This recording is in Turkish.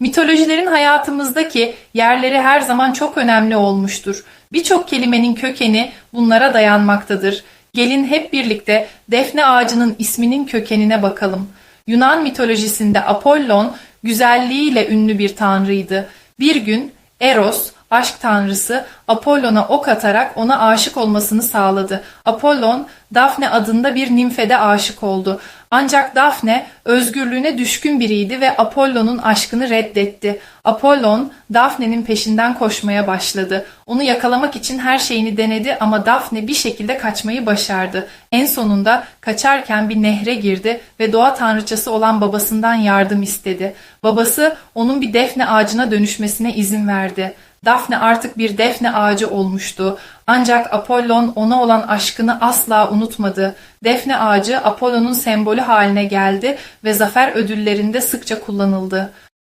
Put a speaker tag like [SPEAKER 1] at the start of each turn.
[SPEAKER 1] Mitolojilerin hayatımızdaki yerleri her zaman çok önemli olmuştur. Birçok kelimenin kökeni bunlara dayanmaktadır. Gelin hep birlikte defne ağacının isminin kökenine bakalım. Yunan mitolojisinde Apollon güzelliğiyle ünlü bir tanrıydı. Bir gün Eros, aşk tanrısı Apollon'a ok atarak ona aşık olmasını sağladı. Apollon, Daphne adında bir nimfede aşık oldu. Ancak Daphne özgürlüğüne düşkün biriydi ve Apollon'un aşkını reddetti. Apollon, Daphne'nin peşinden koşmaya başladı. Onu yakalamak için her şeyini denedi ama Daphne bir şekilde kaçmayı başardı. En sonunda kaçarken bir nehre girdi ve doğa tanrıçası olan babasından yardım istedi. Babası onun bir defne ağacına dönüşmesine izin verdi. Daphne artık bir defne ağacı olmuştu. Ancak Apollon ona olan aşkını asla unutmadı. Defne ağacı Apollon'un sembolü haline geldi ve zafer ödüllerinde sıkça kullanıldı.